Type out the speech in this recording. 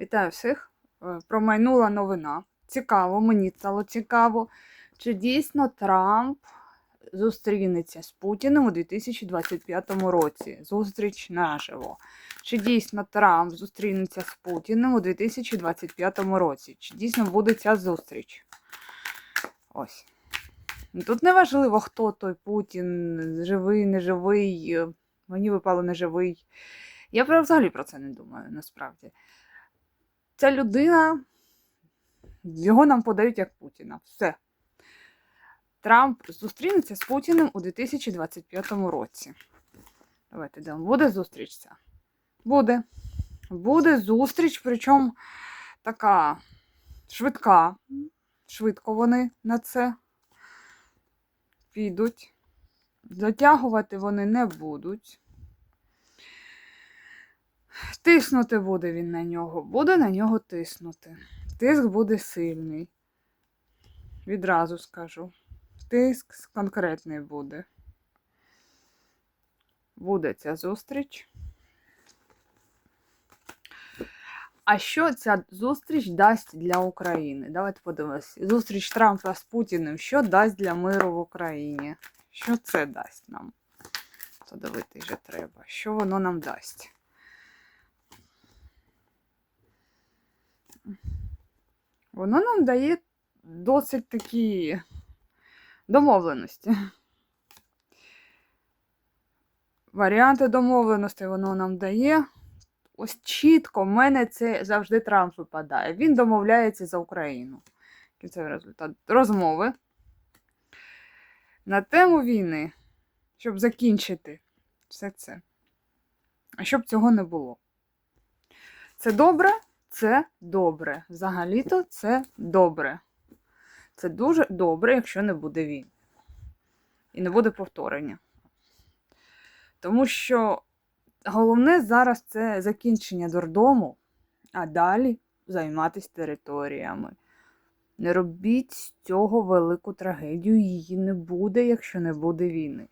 Вітаю всіх. Е, Промайнула новина. Цікаво, мені стало цікаво, чи дійсно Трамп зустрінеться з Путіним у 2025 році. Зустріч наживо. Чи дійсно Трамп зустрінеться з Путіним у 2025 році? Чи дійсно буде ця зустріч? Ось. Ну, Тут не важливо, хто той Путін, живий, неживий. е, Мені випало неживий. Я взагалі про це не думаю, насправді. Ця людина, його нам подають як Путіна. Все. Трамп зустрінеться з Путіним у 2025 році. Давайте йдемо. Буде зустріч ця? Буде. Буде зустріч, причому така швидка. Швидко вони на це підуть. Затягувати вони не будуть. Тиснути буде він на нього, буде на нього тиснути. Тиск буде сильний. Відразу скажу. Тиск конкретний буде. Буде ця зустріч. А що ця зустріч дасть для України? Давайте подивимось. Зустріч Трампа з Путіним. Що дасть для миру в Україні? Що це дасть нам? Подивитись вже треба. Що воно нам дасть? Воно нам дає досить такі домовленості. Варіанти домовленостей воно нам дає. Ось чітко в мене це завжди Трамп випадає. Він домовляється за Україну. Кінцевий результат розмови на тему війни, щоб закінчити все це. А щоб цього не було. Це добре? Це добре. Взагалі-то це добре. Це дуже добре, якщо не буде війни. І не буде повторення. Тому що головне зараз це закінчення дурдому, а далі займатися територіями. Не робіть з цього велику трагедію, її не буде, якщо не буде війни.